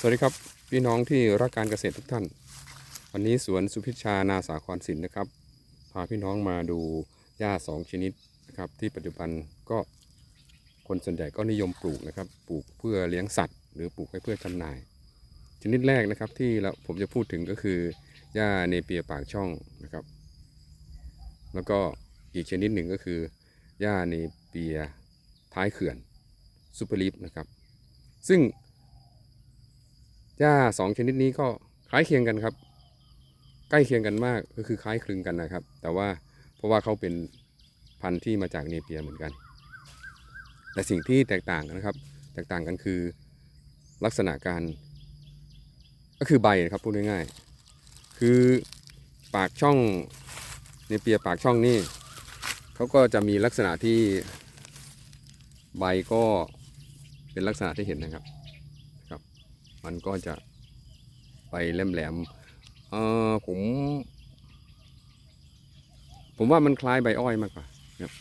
สวัสดีครับพี่น้องที่รักการเกษตรทุกท่าน วันนี้สวนสุพิชานาสาครสินนะครับพาพี่น้องมาดูหญ้าสองชนิดนะครับ ที่ปัจจุบันก็คนส่วนใหญ่ก็นิยมปลูกนะครับ ปลูกเพื่อเลี้ยงสัตว์ หรือปลูกไว้เพื่อจำหน่าย ชนิดแรกนะครับที่เราผมจะพูดถึงก็คือหญ้าเนเปียปากช่องนะครับ แล้วก็อีกชนิดหนึ่งก็คือหญ้าเนเปียท้ายเขื่อนซูเปอร์ลิฟนะครับ ซึ่ง หญ้าสองชนิดนี้ก็คล้ายเคียงกันครับ ใกล้เคียงกันมากก็คือคล้ายคลึงกันนะครับ แต่ว่าเพราะว่าเขาเป็นพันธุ์ที่มาจากเนเปียเหมือนกัน แต่สิ่งที่แตกต่างกันนะครับ แตกต่างกันคือลักษณะการ ก็คือใบนะครับพูดง่ายๆคือปากช่องเนเปียปากช่องนี่เขาก็จะมีลักษณะที่ใบก็เป็นลักษณะที่เห็นนะครับ มันก็จะไปแหลมๆเออผม ผมว่ามันคล้ายใบอ้อยมากกว่านะครับ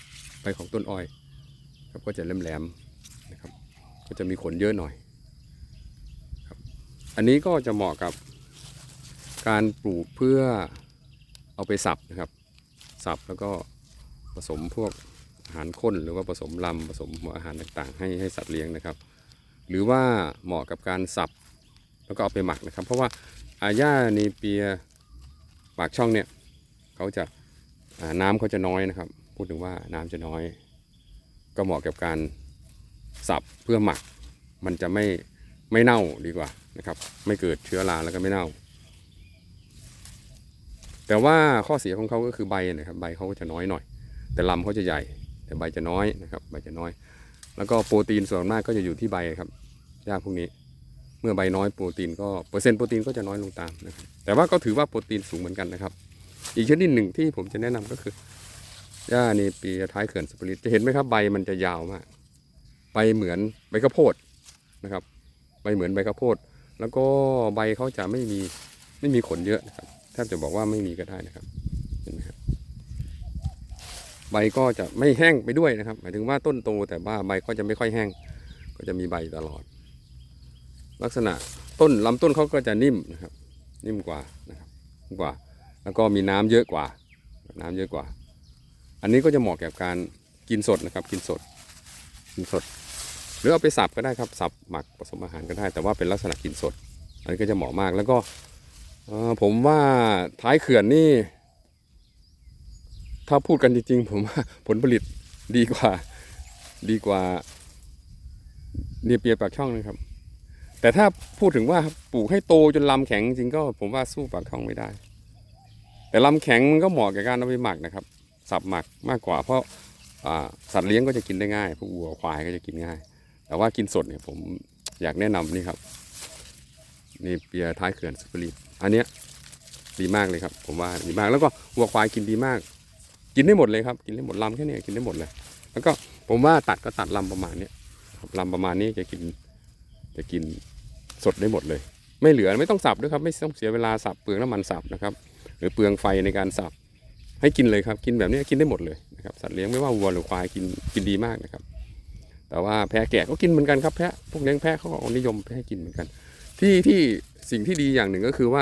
ใบของต้นอ้อย ครับก็จะแหลมๆนะครับ ก็จะมีขนเยอะหน่อยครับ อันนี้ก็จะเหมาะกับการปลูกเพื่อเอาไปสับนะครับ สับแล้วก็ผสมพวกอาหารข้นหรือว่าผสมลำผสมหัวอาหารต่างๆ ให้ให้สัตว์เลี้ยงนะครับ หรือว่าเหมาะกับการสับ แล้วก็เอาไปหมักนะครับ เพราะว่าอาญาเนเปียปากช่องเนี่ยเขาจะาน้ำเขาจะน้อยนะครับ พูดถึงว่าน้ำจะน้อย ก็เหมาะกับการสับเพื่อหมัก มันจะไม่ไม่เน่าดีกว่านะครับ ไม่เกิดเชื้อราแล้วก็ไม่เน่า แต่ว่าข้อเสียของเขาก็คือใบนะครับ ใบเขาก็จะน้อยหน่อย แต่ลำเขาจะใหญ่ แต่ใบจะน้อยนะครับ ใบจะน้อย แล้วก็โปรตีนส่วนมากก็จะอยู่ที่ใบครับหญ้าพวกนี้ มื่อใบน้อยโปรตีนก็เปอร์เซ็นต์โปรตีนก็จะน้อยลงตามนะครับแต่ว่าก็ถือว่าโปรตีนสูงเหมือนกันนะครับ อีกชนิดหนึ่งที่ผมจะแนะนำก็คือหญ้าเนเปีท้ายเขื่อนสปริตจะเห็นไหมครับใบมันจะยาวมากใบเหมือนใบข้าวโพดนะครับ ใบเหมือนใบข้าวโพด แล้วก็ใบเขาจะไม่มีไม่มีขนเยอะนะครับแทบจะบอกว่าไม่มีก็ได้นะครับเห็นไหมครับใบก็จะไม่แห้งไปด้วยนะครับ หมายถึงว่าต้นโตแต่ว่าใบก็จะไม่ค่อยแห้ง ก็จะมีใบตลอด ลักษณะต้นลำต้นเขาก็จะนิ่มนะครับ นิ่มกว่านะครับกว่า แล้วก็มีน้ำเยอะกว่า น้ำเยอะกว่า อันนี้ก็จะเหมาะกับการกินสดนะครับ กินสด กินสด หรือเอาไปสับก็ได้ครับ สับหมักผสมอาหารก็ได้ แต่ว่าเป็นลักษณะกินสด อันนี้ก็จะเหมาะมาก แล้วก็ผมว่าท้ายเขื่อนนี่ ถ้าพูดกันจริง ๆ ผมว่าผลผลิตดีกว่า ดีกว่าเนียเปียปากช่องนะครับ แต่ถ้าพูดถึงว่าปลูกให้โตจนลำแข็งจริงก็ผมว่าสู้ปากช่องไม่ได้ แต่ลำแข็งมันก็เหมาะกับการเอาไปหมักนะครับ สับหมักมากกว่า เพราะสัตว์เลี้ยงก็จะกินได้ง่ายพวกวัวควายก็จะกินง่าย แต่ว่ากินสดเนี่ยผมอยากแนะนำนี่ครับ นี่เปียท้ายเขื่อนสุปรีอันเนี้ยดีมากเลยครับ ผมว่าดีมากแล้วก็วัวควายกินดีมาก กินได้หมดเลยครับ กินได้หมดลำแค่นี้กินได้หมดเลย แล้วก็ผมว่าตัดก็ตัดลำประมาณเนี้ยลำประมาณนี้จะกินจะกิน สดได้หมดเลย ไม่เหลือไม่ต้องสับด้วยครับ ไม่ต้องเสียเวลาสับเปลืองน้ำมันสับนะครับ หรือเปลืองไฟในการสับ ให้กินเลยครับกินแบบนี้กินได้หมดเลยนะครับสัตว์เลี้ยงไม่ว่าวัวหรือควายกินกินดีมากนะครับ แต่ว่าแพะแกะก็กินเหมือนกันครับแพะพวกเลี้ยงแพะเขาก็นิยมไปให้กินเหมือนกัน ที่ที่สิ่งที่ดีอย่างหนึ่งก็คือว่า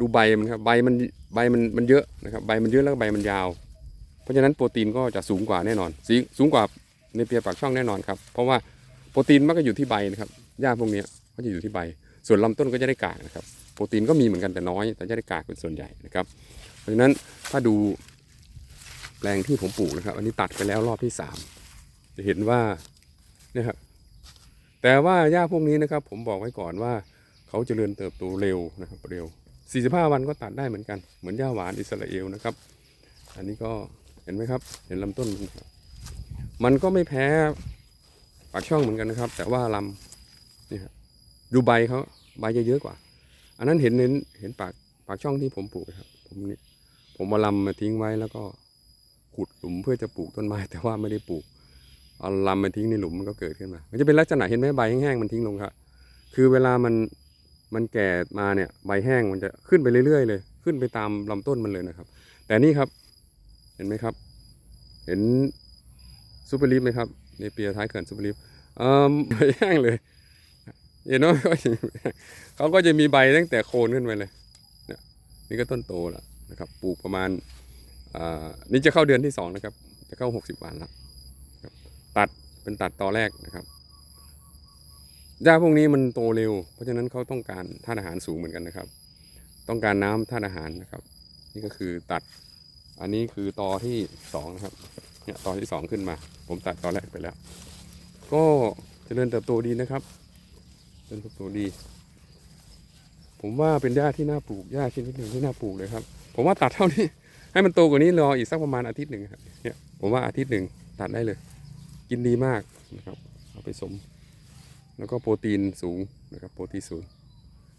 ดูใบมันครับใบมันใบมันมันเยอะนะครับใบมันเยอะแล้วใบมันยาว เพราะฉะนั้นโปรตีนก็จะสูงกว่าแน่นอนสูงกว่าในเปียปากช่องแน่นอนครับเพราะว่าโปรตีนมันก็อยู่ที่ใบนะครับหญ้าพวกนี้ ก็จะอยู่ที่ใบ ส่วนลำต้นก็จะได้กากนะครับ โปรตีนก็มีเหมือนกันแต่น้อย แต่จะได้กากเป็นส่วนใหญ่นะครับ เพราะฉะนั้นถ้าดูแปลงที่ผมปลูกนะครับ อันนี้ตัดไปแล้วรอบที่สามจะเห็นว่าเนี่ยครับแต่ว่าหญ้าพวกนี้นะครับ ผมบอกไว้ก่อนว่าเขาจเจริญเติบโตเร็วนะครับเร็ว 45 วันก็ตัดได้เหมือนกัน เหมือนหญ้าหวานอิสราเอลนะครับ อันนี้ก็เห็นไหมครับ เห็นลำต้นมันครับมันก็ไม่แพ้ปากช่องเหมือนกันนะครับ แต่ว่าลำนี่ครับ ดูใบเขาใบจะเยอะกว่า อันนั้นเห็นเห็นเห็นปากปากช่องที่ผมปลูกครับ ผมนี่ผมมาลำมาทิ้งไว้แล้วก็ขุดหลุมเพื่อจะปลูกต้นไม้แต่ว่าไม่ได้ปลูกเอาลำมาทิ้งในหลุมมันก็เกิดขึ้นมา มันจะเป็นลักษณะเห็นไหมใบแห้งๆมันทิ้งลงครับคือเวลามันมันแก่มาเนี่ยใบแห้งมันจะขึ้นไปเรื่อยๆเลย ขึ้นไปตามลำต้นมันเลยนะครับ แต่นี่ครับเห็นไหมครับ เห็นซูเปอร์ลิฟไหมครับในเปียท้ายเขื่อนซูเปอร์ลิฟเอ่อใบแห้งเลย เห็นไหมเขาก็จะมีใบตั้งแต่โคนขึ้นไปเลยเนี่ยนี่ก็ต้นโตแล้วนะครับปลูกประมาณอ่านี่จะเข้าเดือนที่สองนะครับจะเข้าหกสิบวันแล้วตัดเป็นตัดตอแรกนะครับหญ้าพวกนี้มันโตเร็ว เพราะฉะนั้นเขาต้องการธาตุอาหารสูงเหมือนกันนะครับ ต้องการน้ำธาตุอาหารนะครับ นี่ก็คือตัด อันนี้คือตอที่สองนะครับเนี่ยตอที่สองขึ้นมา ผมตัดตอแรกไปแล้ว ก็เจริญเติบโตดีนะครับ เจริญเติบโตดี ผมว่าเป็นหญ้าที่น่าปลูกหญ้าชนิดหนึ่งที่น่าปลูกเลยครับ ผมว่าตัดเท่านี้ ให้มันโตกว่านี้รออีกสักประมาณอาทิตย์หนึ่งครับเนี่ยผมว่าอาทิตย์หนึ่งตัดได้เลย กินดีมากนะครับเอาไปสม แล้วก็โปรตีนสูงนะครับ โปรตีนสูง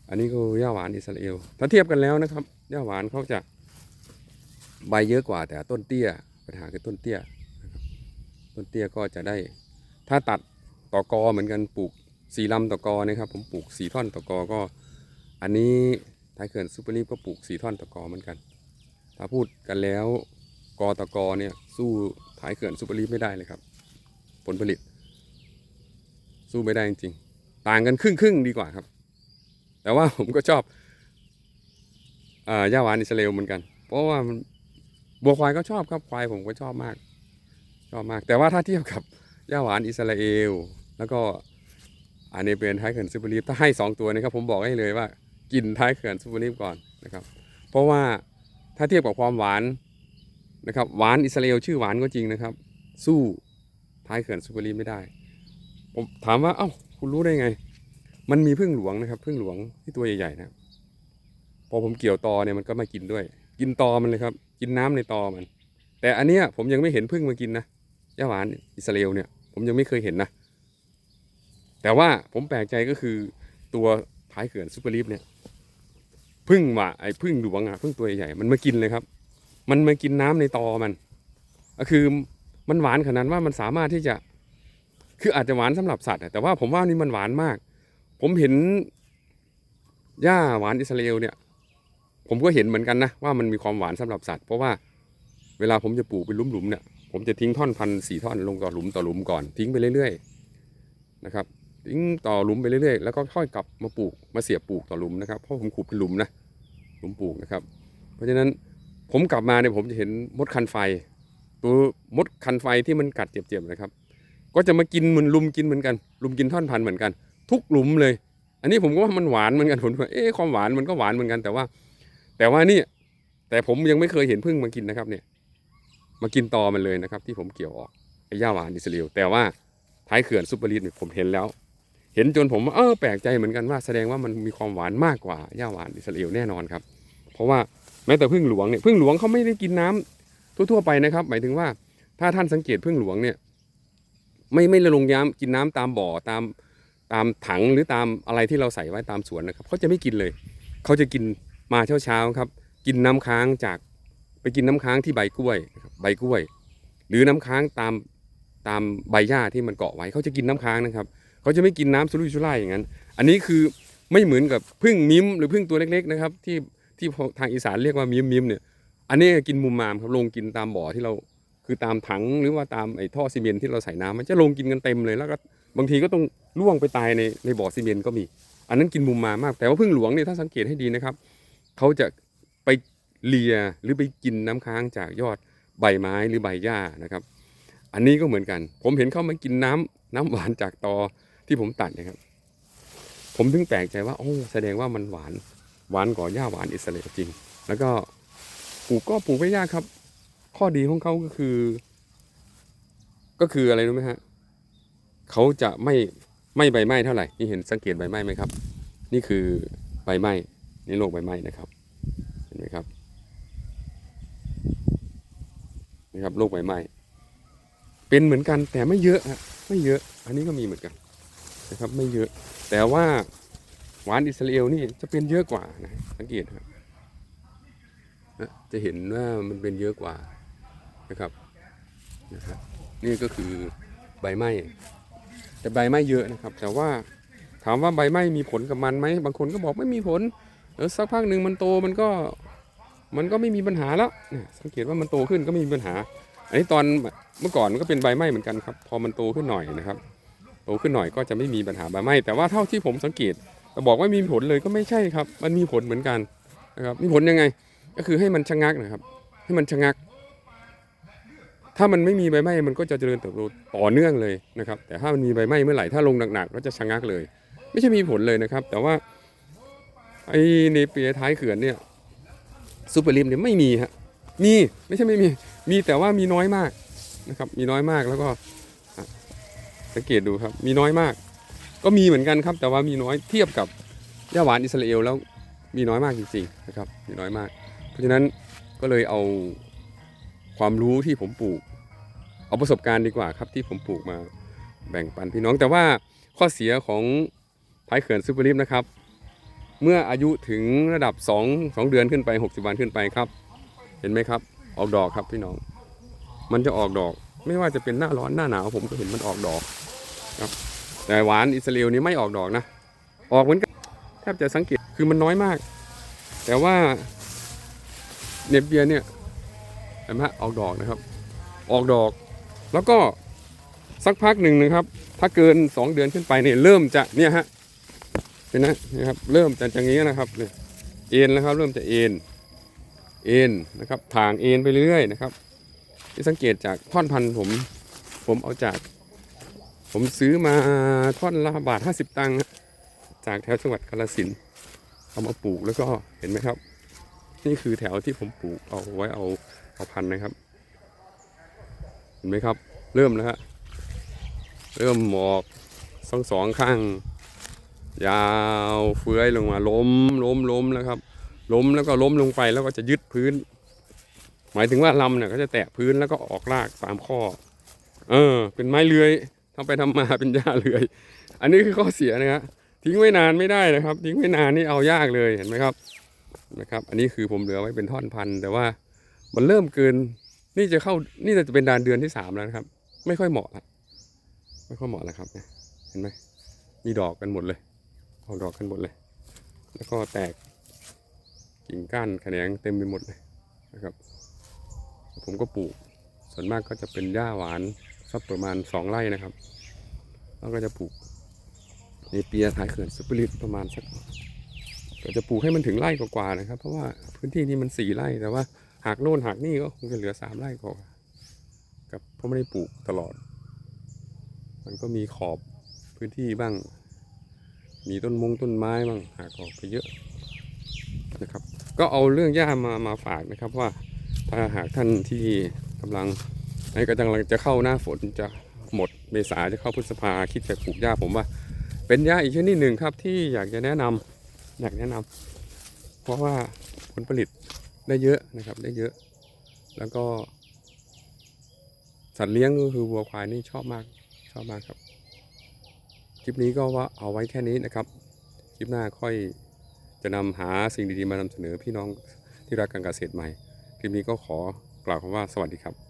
อันนี้ก็หญ้าหวานอิสราเอล ถ้าเทียบกันแล้วนะครับหญ้าหวานเขาจะใบเยอะกว่าแต่ต้นเตี้ยปัญหาคือต้นเตี้ยต้นเตี้ยก็จะได้ ถ้าตัดต่อกอเหมือนกันปลูก สี่ลำต่อกอนะครับ ผมปลูกสี่ท่อนต่อกอก็ อันนี้ท้ายเขื่อนซูเปอร์ลีฟก็ปลูกสี่ท่อนต่อกอเหมือนกัน ถ้าพูดกันแล้วกอต่อกอเนี่ยสู้ท้ายเขื่อนซูเปอร์ลีฟไม่ได้เลยครับ ผลผลิต สู้ไม่ได้จริงๆต่างกันครึ่งครึ่งดีกว่าครับ แต่ว่าผมก็ชอบอ่าหญ้าหวานอิสราเอลเหมือนกัน เพราะว่ามันบัวควายก็ชอบครับควายผมก็ชอบมากชอบมาก แต่ว่าถ้าเทียบกับหญ้าหวานอิสราเอล แล้วก็ อันนี้เป็นท้ายเขื่อนซูเปอร์ลีฟถ้าให้สองตัวนะครับผมบอกให้เลยว่ากินท้ายเขื่อนซูเปอร์ลีฟก่อนนะครับ เพราะว่าถ้าเทียบกับความหวานนะครับหวานอิสราเอลชื่อหวานก็จริงนะครับ สู้ท้ายเขื่อนซูเปอร์ลีฟไม่ได้ ผมถามว่าเอ้าคุณรู้ได้ไง มันมีพึ่งหลวงนะครับพึ่งหลวงที่ตัวใหญ่ๆนะครับพอผมเกี่ยวตอเนี่ยมันก็มากินด้วย กินตอมันเลยครับ กินน้ำในตอมัน แต่อันเนี้ยผมยังไม่เห็นพึ่งมากินนะย่าหวานอิสราเอลเนี่ยผมยังไม่เคยเห็นนะ แต่ว่าผมแปลกใจก็คือตัวท้ายเขื่อนซูเปอร์ลีฟเนี่ยพึ่งว่ะไอ้พึ่งหลวงอะพึ่งตัวใหญ่ๆมันมากินเลยครับ มันมากินน้ำในตอมันก็คือมันหวานขนาดว่ามันสามารถที่จะ คืออาจจะหวานสำหรับสัตว์แต่ว่าผมว่านี่มันหวานมาก ผมเห็นหญ้าหวานอิสราเอลเนี่ย ผมก็เห็นเหมือนกันนะว่ามันมีความหวานสำหรับสัตว์ เพราะว่าเวลาผมจะปลูกเป็นหลุมๆเนี่ยผมจะทิ้งท่อนพันธุ์สี่ท่อนลงต่อหลุมต่อหลุมก่อนทิ้งไปเรื่อยๆนะครับ ทิ้งต่อหลุมไปเรื่อยๆแล้วก็ค่อยกลับมาปลูกมาเสียบปลูกต่อหลุมนะครับเพราะผมขุดเป็นหลุมนะหลุมปลูกนะครับ เพราะฉะนั้นผมกลับมาเนี่ยผมจะเห็นมดคันไฟ ตัวมดคันไฟที่มันกัดเจ็บๆนะครับ ก็จะมากินเหมันลุมกินเหมือนกันลุมกินท่อนพันธุ์เหมือนกัน ทุกหลุมเลย อันนี้ผมก็ว่ามันหวานเหมือนกันผมว่าเอ๊ะความหวานมันก็หวานเหมือนกันแต่ว่า แต่ว่านี่แต่ผมยังไม่เคยเห็นพึ่งมากินนะครับเนี่ย มากินตอมันเลยนะครับ ที่ผมเกี่ยวออกไอ้ย่าหวานอิสราเอลแต่ว่าท้ายเขื่อนซุปเปอร์ลีดเนี่ยผมเห็นแล้ว ห็นจนผมว่าเออแปลกใจเหมือนกันว่าแสดงว่ามันมีความหวานมากกว่าย่าหวานอิสราเอลแน่นอนครับ เพราะว่าแม้แต่พึ่งหลวงเนี่ยพึ่งหลวงเขาไม่ได้กินน้ำทั่วๆไปนะครับ หมายถึงว่าถ้าท่านสังเกตพึ่งหลวงเนี่ย ไม่ไม่ลงย้ำกินน้ำตามบ่อตามตามถังหรือตามอะไรที่เราใส่ไว้ตามสวนนะครับเขาจะไม่กินเลย เขาจะกินมาเช้าเช้าๆครับ กินน้ำค้างจากไปกินน้ำค้างที่ใบกล้วยใบกล้วย หรือน้ำค้างตามตามใบหญ้าที่มันเกาะไว้เขาจะกินน้ำค้างนะครับ เขาจะไม่กินน้ำสุรุ่ยสุร่ายอย่างนั้น อันนี้คือไม่เหมือนกับพึ่งมิมหรือพึ่งตัวเล็กๆนะครับที่ที่ทางอีสานเรียกว่ามิมมิมเนี่ยอันนี้กินมุมมามครับลงกินตามบ่อที่เราคือตามถังหรือว่าตามไอ้ท่อซีเมนต์ที่เราใส่น้ำมันจะลงกินกันเต็มเลยแล้วก็บางทีก็ต้องล่วงไปตายในในบ่อซีเมนก็มี อันนั้นกินมุมมามาก แต่ว่าพึ่งหลวงเนี่ยถ้าสังเกตให้ดีนะครับเขาจะไปเลียหรือไปกินน้ำค้างจากยอดใบไม้หรือใบหญ้านะครับ อันนี้ก็เหมือนกัน ผมเห็นเขามากินน้ำน้ำหวานจากตอ ที่ผมตัดนะครับ ผมถึงแปลกใจว่าโอ้แสดงว่ามันหวานหวานกว่าหญ้าหวานอิสราเอลจริง แล้วก็ปลูกก็ปลูกไม่ยากครับ ข้อดีของเขาก็คือ ก็คืออะไรรู้ไหมฮะเขาจะไม่ไม่ใบไหม้เท่าไหร่นี่เห็นสังเกตใบไหม้ไหมครับ นี่คือใบไหม้นี่โรคใบไหม้นะครับ เห็นไหมครับนี่ครับโรคใบไหม้เป็นเหมือนกันแต่ไม่เยอะฮะไม่เยอะ อันนี้ก็มีเหมือนกัน นะครับไม่เยอะ แต่ว่าหวานอิสราเอลนี่จะเป็นเยอะกว่านะสังเกตครับนะจะเห็นว่ามันเป็นเยอะกว่านะครับนะครับนี่ก็คือใบไม้แต่ใบไม้เยอะนะครับ แต่ว่าถามว่าใบไม้มีผลกับมันไหมบางคนก็บอกไม่มีผลเออสักพักหนึ่งมันโตมันก็มันก็ไม่มีปัญหาแล้วสังเกตว่ามันโตขึ้นก็ไม่มีปัญหา อันนี้ตอนเมื่อก่อนมันก็เป็นใบไม้เหมือนกันครับ พอมันโตขึ้นหน่อยนะครับ ตตขึ้นหน่อยก็จะไม่มีปัญหาใบไหม้แต่ว่าเท่าที่ผมสังเกตบอกว่ามีผลเลยก็ไม่ใช่ครับ มันมีผลเหมือนกันนะครับมีผลยังไง ก็คือให้มันชะงักนะครับ ให้มันชะงัก ถ้ามันไม่มีใบไหม้มันก็จะเจริญเติบโตต่อเนื่องเลยนะครับ แต่ถ้ามันมีใบไหม้เมื่อไหร่ถ้าลงหนักๆก็จะชะงักเลย ไม่ใช่มีผลเลยนะครับ แต่ว่าไอ้เนเปียท้ายเขื่อนเนี่ยซูเปอร์ลิมเนี่ยไม่มีฮะมีไม่ใช่ไม่มี มีแต่ว่ามีน้อยมากนะครับ มีน้อยมากแล้วก็ สังเกตดูครับ มีน้อยมาก ก็มีเหมือนกันครับ แต่ว่ามีน้อยเทียบกับย่าหวานอิสราเอลแล้วมีน้อยมากจริงๆนะครับ มีน้อยมาก เพราะฉะนั้นก็เลยเอาความรู้ที่ผมปลูก เอาประสบการณ์ดีกว่าครับ ที่ผมปลูกมาแบ่งปันพี่น้อง แต่ว่าข้อเสียของท้ายเขื่อนซูเปอร์ลิฟนะครับ เมื่ออายุถึงระดับ 2 2 เดือนขึ้นไป 60 วันขึ้นไปครับ เห็นไหมครับ ออกดอกครับพี่น้อง มันจะออกดอก ไม่ว่าจะเป็นหน้าร้อนหน้าหนาวผมก็เห็นมันออกดอกครับแต่หวานอิสราเอลนี่ไม่ออกดอกนะ ออกเหมือนกันแทบจะสังเกตคือมันน้อยมาก แต่ว่าเนปเบียเนี่ยเห็นไหมออกดอกนะครับ ออกดอก แล้วก็สักพักหนึ่งนะครับ ถ้าเกิน 2 เดือนขึ้นไปเนี่ยเริ่มจะเนี่ยฮะเห็นนะนี่ครับเริ่มจะอย่างนี้นะครับเนี่ยเอ็นแล้วครับ เริ่มจะเอ็นเอ็นนะครับทางเอ็นไปเรื่อยๆนะครับ ที่สังเกตจากท่อนพันผม ผมเอาจาก ผมซื้อมาท่อนละบาทห้าสิบตังค์จากแถวจังหวัดกาฬสินเอามาปลูกแล้วก็เห็นไหมครับ นี่คือแถวที่ผมปลูกเอาไว้เอาเอาพันนะครับ เห็นไหมครับ เริ่มแล้วฮะเริ่มหมอกสองสองข้าง ยาวเฟื้อยลงมาล้มล้มล้มแล้วครับ ล้มแล้วก็ล้มลงไปแล้วก็จะยึดพื้น หมายถึงว่าลำเนี่ยก็จะแตะพื้นแล้วก็ออกรากสามข้อ เออ เป็นไม้เลื้อยทำไปทำมาเป็นหญ้าเลื้อย อันนี้คือข้อเสียนะฮะทิ้งไว้นานไม่ได้นะครับ ทิ้งไว้นานนี่เอายากเลยเห็นไหมครับนะครับ อันนี้คือผมเหลือไว้เป็นท่อนพันแต่ว่ามันเริ่มเกิน นี่จะเข้านี่จะเป็นดานเดือนที่สามแล้วนะครับ ไม่ค่อยเหมาะละไม่ค่อยเหมาะแล้วครับเห็นไหมมีดอกกันหมดเลยออกดอกกันหมดเลย แล้วก็แตกกิ่งก้านแขนงเต็มไปหมดเลยนะครับ ผมก็ปลูก ส่วนมากก็จะเป็นหญ้าหวานสักประมาณสองไร่นะครับ แล้วก็จะปลูกในเปียท้ายเขื่อนสุปริตประมาณสักก็จะปลูกให้มันถึงไร่กว่าๆนะครับ เพราะว่าพื้นที่นี้มันสี่ไร่แต่ว่าหากโน่นหากนี่ก็คงจะเหลือสามไร่กว่ากับเพราะไม่ได้ปลูกตลอด มันก็มีขอบพื้นที่บ้าง มีต้นมงต้นไม้บ้างหากออกไปเยอะนะครับ ก็เอาเรื่องหญ้ามามาฝากนะครับว่า ถ้าหากท่านที่กำลังในกำลังจะเข้าหน้าฝนจะหมดเมษาจะเข้าพฤษภาคิดจะปลูกหญ้าผมว่า เป็นหญ้าอีกชนิดหนึ่งครับที่อยากจะแนะนำอยากแนะนำเพราะว่าผลผลิตได้เยอะนะครับได้เยอะ แล้วก็ สัตว์เลี้ยงก็คือวัวควายนี่ชอบมากชอบมากครับ คลิปนี้ก็ว่าเอาไว้แค่นี้นะครับ คลิปหน้าค่อยจะนำหาสิ่งดีๆมานำเสนอพี่น้องที่รักการเกษตรใหม่ คลิปนี้ก็ขอกล่าวคำว่าสวัสดีครับ